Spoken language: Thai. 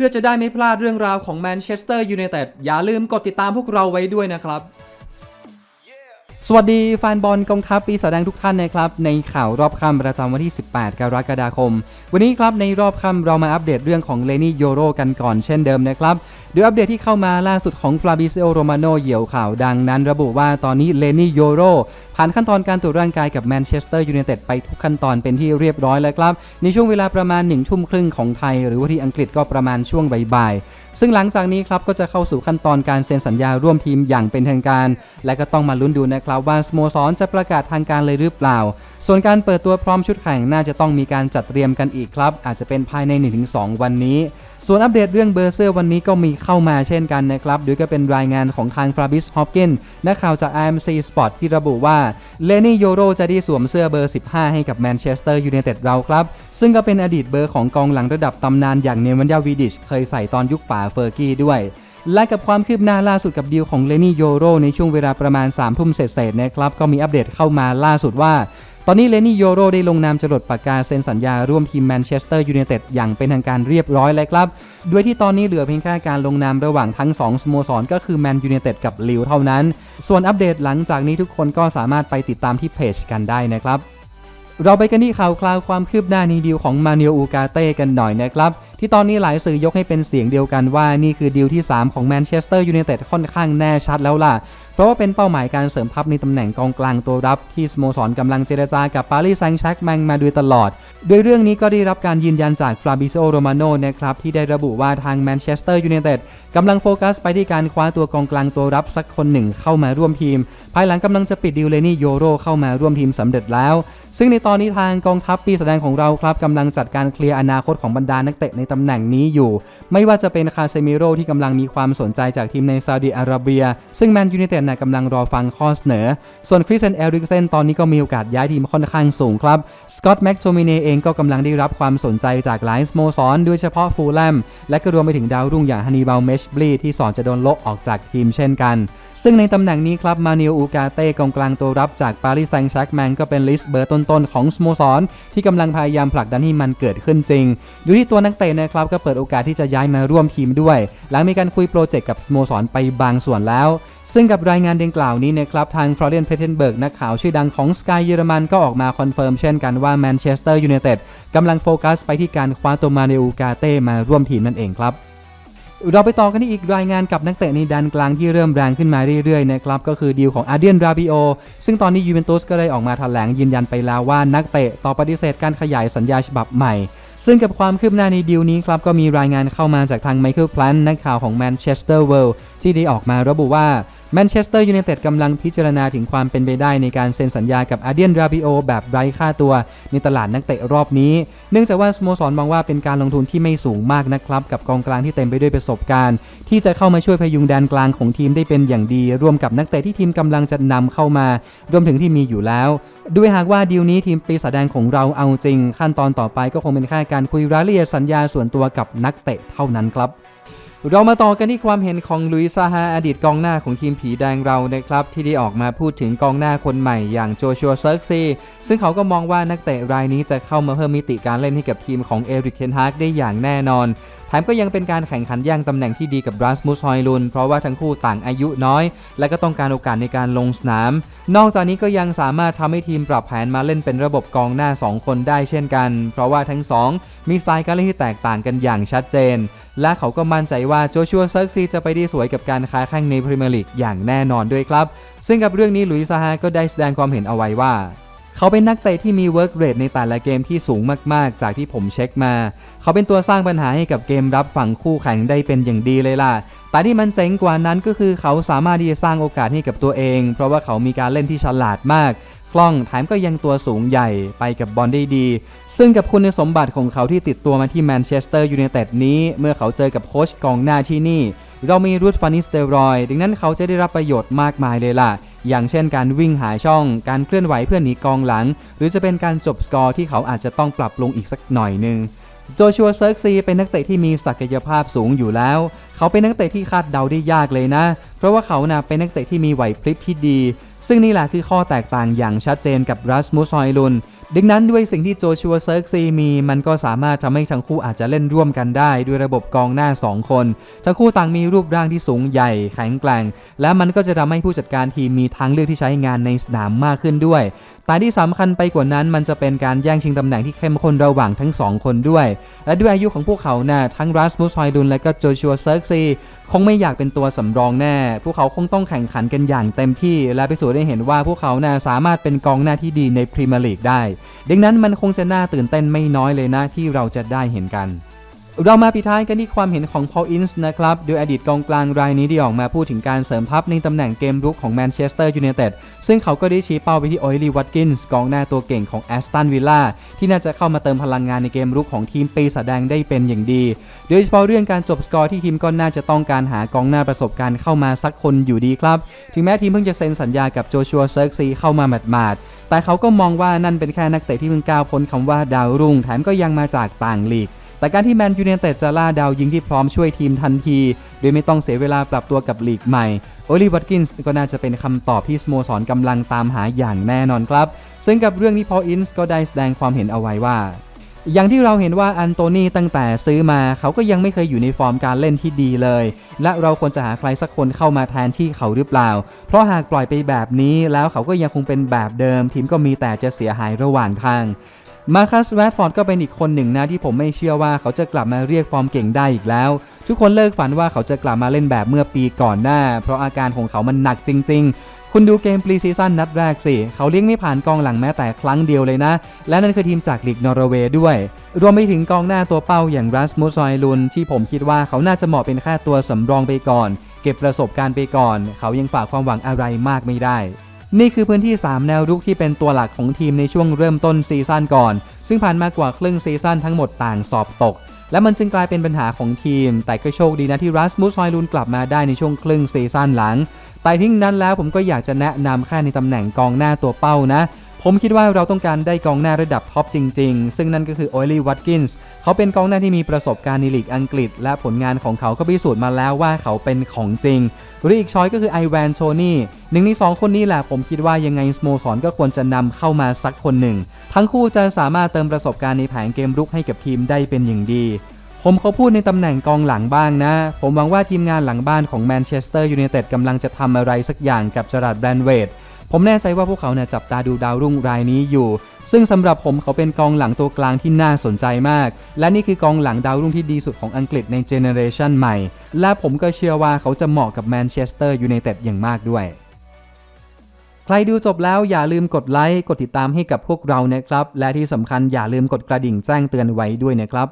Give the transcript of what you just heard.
พื่อจะได้ไม่พลาดเรื่องราวของแมนเชสเตอร์ยูไนเต็ดอย่าลืมกดติดตามพวกเราไว้ด้วยนะครับ สวัสดีแฟนบอลกองทัพปีศาจแดงทุกท่านนะครับ ในข่าวรอบค่ำประจำวันที่ 18 กรกฎาคม วันนี้ครับในรอบค่ำเรามาอัปเดตเรื่องของเลนี่โยโรกันก่อนเช่นเดิมนะครับโดยอัปเดตที่เข้ามาล่าสุดของฟลาบิเซโอโรมาโนเหยี่ยวข่าวดังนั้น ระบุว่าตอนนี้เลนี่โยโรผ่านขั้นตอนการตรวจร่างกายกับแมนเชสเตอร์ยูไนเต็ดไปทุกขั้นตอนเป็นที่เรียบร้อยแล้วครับ ในช่วงเวลาประมาณ1ทุ่มครึ่งของไทย หรือว่าที่อังกฤษก็ประมาณช่วงบ่ายๆ ซึ่งหลังจากนี้ครับก็จะเข้าสู่ขั้นตอนการเซ็นสัญญาร่วมทีมอย่างเป็นทางการ และก็ต้องมาลุ้นดูนะครับว่าสโมสรจะประกาศทางการเลยหรือเปล่า ส่วนการเปิดตัวพร้อมชุดแข่งน่าจะต้องมีการจัดเตรียมกันอีกครับ อาจจะเป็นภายใน 1-2 วันนี้ส่วนอัปเดตเรื่องเบอร์เซอร์วันนี้ก็มีเข้ามาเช่นกันนะครับโดยก็เป็นรายงานของทางฟราบิสฮอปกินนักข่าวจาก IMC Sport ที่ระบุว่าเลนี่โยโรจะได้สวมเสื้อเบอร์ 15 ให้กับแมนเชสเตอร์ยูไนเต็ดเราครับ ซึ่งก็เป็นอดีตเบอร์ของกองหลังระดับตำนานอย่างเนวันยาวีดิชเคยใส่ตอนยุคป่าเฟอร์กี้ด้วยและกับความคืบหน้าล่าสุดกับดีลของเลนี่โยโรในช่วงเวลาประมาณ3ทุ่มเศษๆนะครับ ก็มีอัปเดตเข้ามาล่าสุดว่า ตอนนี้เลนี่โยโรได้ลงนามจรดปากกาเซ็นสัญญาร่วมทีมแมนเชสเตอร์ยูไนเต็ดอย่างเป็นทางการเรียบร้อยแล้วครับโดยที่ตอนนี้เหลือเพียงแค่การลงนามระหว่างทั้ง 2สโมสรก็คือแมนยูไนเต็ดกับลิวเท่านั้น ส่วนอัปเดตหลังจากนี้ทุกคนก็สามารถไปติดตามที่เพจกันได้นะครับเราไปกันที่ข่าวคราวความคืบหน้าในดีลของมาเน l อูกาเต้กันหน่อยนะครับ ที่ตอนนี้หลายสื่อยกให้เป็นเสียงเดียวกันว่านี่คือดีลที่ 3 ของแมนเชสเตอร์ยูไนเต็ดค่อนข้างแน่ชัดแล้วล่ะ เพราะว่าเป็นเป้าหมายการเสริมทัพในตำแหน่งกองกลางตัวรับที่สโมสรกำลังเจรจากับปารีสแซงต์แชร์กแมงมาโดยตลอด โดยเรื่องนี้ก็ได้รับการยืนยันจากฟลาบิโซโรมาโนนะครับที่ได้ระบุว่าทางแมนเชสเตอร์ยูไนเต็ดกำลังโฟกัสไปที่การคว้าตัวกองกลางตัวรับสักคนหนึ่งเข้ามาร่วมทีม ภายหลังกำลังจะปิดดีลเลนี่โยโรเข้ามาร่วมทีมสำเร็จแล้ว ซึ่งในตอนนี้ทางกองทัพปีแสดงของเราครับกำลังจัดการเคลียร์อนาคตของบรรดานักเตะในตำแหน่งนี้อยู่ ไม่ว่าจะเป็นคาเซมิโรที่กำลังมีความสนใจจากทีมในซาอุดิอาระเบีย ซึ่งแมนยูไนเต็ดนะกำลังรอฟังข้อเสนอ ส่วนคริสเซนเอริกเซนตอนนี้ก็มีโอกาสย้ายทีมค่อนข้างสูงครับสกอตต์แม็กโทมิเนเองก็กำลังได้รับความสนใจจากหลายสโมสรโดยเฉพาะฟูลแลมและก็รวมไปถึงดาวรุ่งอย่างฮันนีบาลเมชบลีที่สอนจะโดนโละออกจากทีมเช่นกัน ซึ่งในตำแหน่งนี้ครับมาเนลอูกาเต้กองกลางตัวรับจากปารีสแซงต์แชร์กแมงก็เป็นลิสต์เบอร์ต้นๆของสโมสร ที่กำลังพยายามผลักดันให้มันเกิดขึ้นจริง อยู่ที่ตัวนักเตะนะครับก็เปิดโอกาสที่จะย้ายมาร่วมทีมด้วย หลังมีการคุยโปรเจกต์กับสโมสรไปบางส่วนแล้ว ซึ่งกับรายายงานดังกล่าวนี้นะครับทางฟลอเรนเพเทนเบิร์กนักข่าวชื่อดังของสกายเยอรมันก็ออกมาคอนเฟิร์มเช่นกันว่าแมนเชสเตอร์ยูไนเต็ดกำลังโฟกัสไปที่การคว้าตัวมาเนอูกาเต้มาร่วมทีมนั่นเองครับเราไปต่อกันที่อีกรายงานกับนักเตะในแดนกลางที่เริ่มแรงขึ้นมาเรื่อยๆนะครับก็คือดีลของอาเดียนราบิโอซึ่งตอนนี้ยูเวนตุสก็ได้ออกมาแถลงยืนยันไปแล้วว่านักเตะต่อปฏิเสธการขยายสัญญาฉบับใหม่ ซึ่งกับความคืบหน้าในดีลนี้ครับก็มีรายงานเข้ามาจากทางไมเคิลพลันนักข่าวของแมนเชสเตอร์เวิลด์ที่ได้ออกมาระบุว่า แมนเชสเตอร์ยูไนเต็ดกำลังพิจารณาถึงความเป็นไปได้ในการเซ็นสัญญากับอาเดียนราบิโอแบบไร้ค่าตัว ในตลาดนักเตะรอบนี้ เนื่องจากว่าสโมสรมองว่าเป็นการลงทุนที่ไม่สูงมากนะครับ กับกองกลางที่เต็มไปด้วยประสบการณ์ ที่จะเข้ามาช่วยพยุงแดนกลางของทีมได้เป็นอย่างดี รวมกับนักเตะที่ทีมกำลังจะนำเข้ามารวมถึงที่มีอยู่แล้ว ด้วยหากว่าดีลนี้ทีมปีศาจแดงของเราเอาจริง ขั้นตอนต่อไปก็คงเป็นแค่การคุยรายละเอียดสัญญาส่วนตัวกับนักเตะเท่านั้นครับ เรามาต่อกันที่ความเห็นของลุยซาฮาอดีตกองหน้าของทีมผีแดงเรานะครับ ที่ได้ออกมาพูดถึงกองหน้าคนใหม่อย่างโจชัวเซิร์กซีซึ่งเขาก็มองว่านักเตะรายนี้จะเข้ามาเพิ่มมิติการเล่นให้กับทีมของเอริกเคนฮากได้อย่างแน่นอนแถมก็ยังเป็นการแข่งขันแย่งตำแหน่งที่ดีกับรัสมุสฮอยลุนเพราะว่าทั้งคู่ต่างอายุน้อย และก็ต้องการโอกาสในการลงสนาม นอกจากนี้ก็ยังสามารถทำให้ทีมปรับแผนมาเล่นเป็นระบบกองหน้า 2 คนได้เช่นกัน เพราะว่าทั้งสองมีสไตล์การเล่นที่แตกต่างกันอย่างชัดเจน และเขาก็มั่นใจว่าโจชัวเซิร์กซีจะไปได้สวยกับการค้าแข่งในพรีเมียร์ลีกอย่างแน่นอนด้วยครับ ซึ่งกับเรื่องนี้ลุยซาฮาก็ได้แสดงความเห็นเอาไว้ว่า เขาเป็นนักเตะที่มีเวิร์กเรทในแต่ละเกมที่สูงมากๆ จากที่ผมเช็คมา เขาเป็นตัวสร้างปัญหาให้กับเกมรับฝั่งคู่แข่งได้เป็นอย่างดีเลยล่ะแต่ที่มันเจ๋งกว่านั้นก็คือเขาสามารถที่จะสร้างโอกาสให้กับตัวเอง เพราะว่าเขามีการเล่นที่ฉลาดมากคล่องแถมก็ยังตัวสูงใหญ่ไปกับบอลได้ดี ซึ่งกับคุณสมบัติของเขาที่ติดตัวมาที่แมนเชสเตอร์ยูไนเต็ดนี้ เมื่อเขาเจอกับโค้ชกองหน้าที่นี่ เรามีรูทฟานิสเตอรอย ดังนั้นเขาจะได้รับประโยชน์มากมายเลยล่ะ อย่างเช่นการวิ่งหาช่อง การเคลื่อนไหวเพื่อหนีกองหลัง หรือจะเป็นการจบสกอร์ที่เขาอาจจะต้องปรับลงอีกสักหน่อยหนึ่งโจชัวเซิร์กซีเป็นนักเตะที่มีศักยภาพสูงอยู่แล้ว เขาเป็นนักเตะที่คาดเดาได้ยากเลยนะ เพราะว่าเขาน่ะเป็นนักเตะที่มีไหวพริบที่ดี ซึ่งนี่แหละคือข้อแตกต่างอย่างชัดเจนกับรัสมุสฮอยลุน ดังนั้นด้วยสิ่งที่โจชัวเซิร์กซีมี มันก็สามารถทำให้ทั้งคู่อาจจะเล่นร่วมกันได้ด้วยระบบกองหน้า 2 คน ทั้งคู่ต่างมีรูปร่างที่สูงใหญ่แข็งแกร่ง และมันก็จะทำให้ผู้จัดการทีมมีทางเลือกที่ใช้งานในสนามมากขึ้นด้วยแต่ที่สำคัญไปกว่านั้นมันจะเป็นการแย่งชิงตำแหน่งที่เข้มข้นระหว่างทั้งสองคนด้วย และด้วยอายุของพวกเขาน่ะทั้งรัสมุสไฮดุนและก็โจชัวเซิร์กซีคงไม่อยากเป็นตัวสำรองแน่ พวกเขาคงต้องแข่งขันกันอย่างเต็มที่ และพิสูจน์ได้เห็นว่าพวกเขาน่ะสามารถเป็นกองหน้าที่ดีในพรีเมียร์ลีกได้ดังนั้นมันคงจะน่าตื่นเต้นไม่น้อยเลยนะที่เราจะได้เห็นกัน เรามาปิดท้ายกันที่ความเห็นของพอลอินส์นะครับ โดยอดีตกองกลางรายนี้ได้ออกมาพูดถึงการเสริมทัพในตำแหน่งเกมรุกของแมนเชสเตอร์ยูไนเต็ดซึ่งเขาก็ได้ชี้เป้าไปที่ออยลีวัตกินส์กองหน้าตัวเก่งของแอสตันวิลล่าที่น่าจะเข้ามาเติมพลังงานในเกมรุกของทีมปีศาจแดงได้เป็นอย่างดี โดยเฉพาะเรื่องการจบสกอร์ที่ทีมก็น่าจะต้องการหากองหน้าประสบการณ์เข้ามาสักคนอยู่ดีครับ ถึงแม้ทีมเพิ่งจะเซ็นสัญญากับโจชัวเซิร์กซีเข้ามาหมาดๆแต่เขาก็มองว่านั่นเป็นแค่นักเตะที่เพิ่งก้าวพ้นคำว่าดาวรุ่งแถมก็ยังมาจากต่างลีก แต่การที่แมนยูไนเต็ดจะล่าดาวยิงที่พร้อมช่วยทีมทันที โดยไม่ต้องเสียเวลาปรับตัวกับลีกใหม่ โอลิวัตกินส์ก็น่าจะเป็นคำตอบที่สโมสรกำลังตามหาอย่างแน่นอนครับ ซึ่งกับเรื่องนี้พออินส์ก็ได้แสดงความเห็นเอาไว้ว่า อย่างที่เราเห็นว่าอันโตนีตั้งแต่ซื้อมาเขาก็ยังไม่เคยอยู่ในฟอร์มการเล่นที่ดีเลย และเราควรจะหาใครสักคนเข้ามาแทนที่เขาหรือเปล่า เพราะหากปล่อยไปแบบนี้แล้วเขาก็ยังคงเป็นแบบเดิม ทีมก็มีแต่จะเสียหายระหว่างทาง มาคัสแรดฟอร์ดก็เป็นอีกคนหนึ่งนะที่ผมไม่เชื่อว่าเขาจะกลับมาเรียกฟอร์มเก่งได้อีกแล้ว ทุกคนเลิกฝันว่าเขาจะกลับมาเล่นแบบเมื่อปีก่อนหน้า เพราะอาการของเขามันหนักจริง ๆคุณดูเกมปรีซีซั่นนัดแรกสิ เขาเลี้ยงไม่ผ่านกองหลังแม้แต่ครั้งเดียวเลยนะ และนั่นคือทีมจากลีกนอร์เวย์ด้วย รวมไปถึงกองหน้าตัวเป้าอย่างรัสมุสไซลุน ที่ผมคิดว่าเขาน่าจะเหมาะเป็นแค่ตัวสำรองไปก่อน เก็บประสบการณ์ไปก่อน เขายังฝากความหวังอะไรมากไม่ได้ นี่คือพื้นที่ 3 แนวรุกที่เป็นตัวหลักของทีมในช่วงเริ่มต้นซีซั่นก่อน ซึ่งผ่านมากว่าครึ่งซีซั่นทั้งหมดต่างสอบตก และมันจึงกลายเป็นปัญหาของทีม แต่ก็โชคดีนะที่รัสมุสฮอยลุนกลับมาได้ในช่วงครึ่งซีซั่นหลังแต่ทิ้งนั้นแล้วผมก็อยากจะแนะนำแค่ในตำแหน่งกองหน้าตัวเป้านะ ผมคิดว่าเราต้องการได้กองหน้าระดับท็อปจริง ๆ ซึ่งนั่นก็คือโอลลี่วัตกินส์เขาเป็นกองหน้าที่มีประสบการณ์ในลีกอังกฤษ และผลงานของเขาก็พิสูจน์มาแล้วว่าเขาเป็นของจริง หรืออีกช้อยก็คือไอแวนโชนี่หนึ่งในสองคนนี้แหละผมคิดว่ายังไงสโมสรก็ควรจะนำเข้ามาสักคนหนึ่ง ทั้งคู่จะสามารถเติมประสบการณ์ในแผงเกมรุกให้กับทีมได้เป็นอย่างดีผมเขาพูดในตำแหน่งกองหลังบ้างนะ ผมหวังว่าทีมงานหลังบ้านของแมนเชสเตอร์ยูไนเต็ดกำลังจะทำอะไรสักอย่างกับจราร์ดแบรนเวด ผมแน่ใจว่าพวกเขาเนี่ยจับตาดูดาวรุ่งรายนี้อยู่ ซึ่งสำหรับผมเขาเป็นกองหลังตัวกลางที่น่าสนใจมาก และนี่คือกองหลังดาวรุ่งที่ดีสุดของอังกฤษในเจเนเรชันใหม่ และผมก็เชื่อว่าเขาจะเหมาะกับแมนเชสเตอร์ยูไนเต็ดอย่างมากด้วยใครดูจบแล้วอย่าลืมกดไลค์ กดติดตามให้กับพวกเรานะครับ และที่สำคัญอย่าลืมกดกระดิ่งแจ้งเตือนไว้ด้วยนะครับ